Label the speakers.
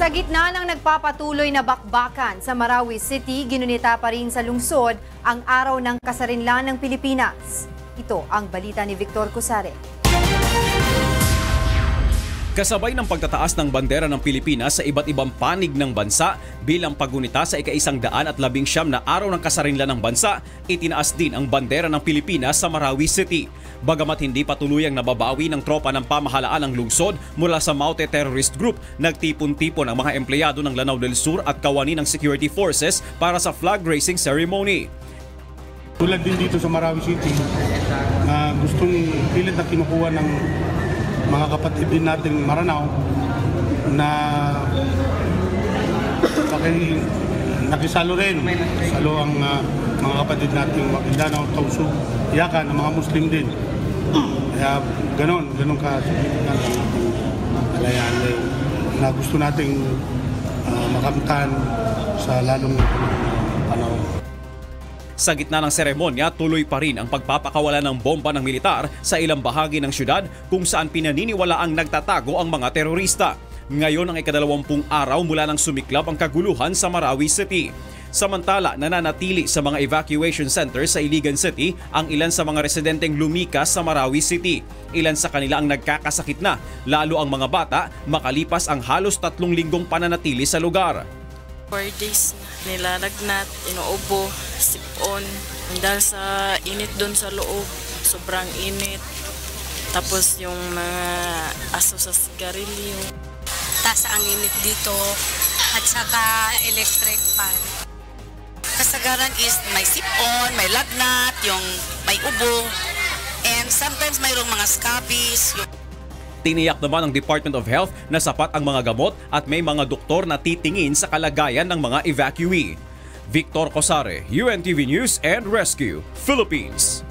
Speaker 1: Sa gitna ng nagpapatuloy na bakbakan sa Marawi City, ginunita pa rin sa lungsod ang araw ng kasarinlan ng Pilipinas. Ito ang balita ni Victor Cusare.
Speaker 2: Kasabay ng pagtataas ng bandera ng Pilipinas sa iba't ibang panig ng bansa bilang pagunita sa ika-isang daan at labing siyam na araw ng kasarinlan ng bansa, itinaas din ang bandera ng Pilipinas sa Marawi City. Bagamat hindi pa tuluyang nababawi ng tropa ng pamahalaan ng lungsod mula sa Maute Terrorist Group, nagtipon-tipon ang mga empleyado ng Lanao del Sur at kawani ng security forces para sa flag raising ceremony.
Speaker 3: Tulad din dito sa Marawi City, na gustong pilit na kinukuha ng mga kapatid din nating Maranao na paki, nakisalo rin. Salo ang uh, mga kapatid nating Maguindanao, Tausug, Yakan, ang mga Muslim din. Kaya ganon, ganon ka significant ang ating alayan eh, na gusto nating uh, makamtan sa lalong panahon.
Speaker 2: Sa gitna ng seremonya, tuloy pa rin ang pagpapakawala ng bomba ng militar sa ilang bahagi ng syudad kung saan pinaniniwala ang nagtatago ang mga terorista. Ngayon ang ikadalawampung araw mula nang sumiklab ang kaguluhan sa Marawi City. Samantala, nananatili sa mga evacuation centers sa Iligan City ang ilan sa mga residenteng lumikas sa Marawi City. Ilan sa kanila ang nagkakasakit na, lalo ang mga bata makalipas ang halos tatlong linggong pananatili sa lugar.
Speaker 4: Four days na nilalagnat, inuubo, sipon. Dahil sa init doon sa loob, sobrang init. Tapos yung mga aso sa sigarilyo.
Speaker 5: Taas ang init dito at saka electric fan. Kasagaran is may sipon, may lagnat, yung may ubo, and sometimes mayroong mga scabies, yung
Speaker 2: Tiniyak naman ng Department of Health na sapat ang mga gamot at may mga doktor na titingin sa kalagayan ng mga evacuee. Victor Cosare, UNTV News and Rescue, Philippines.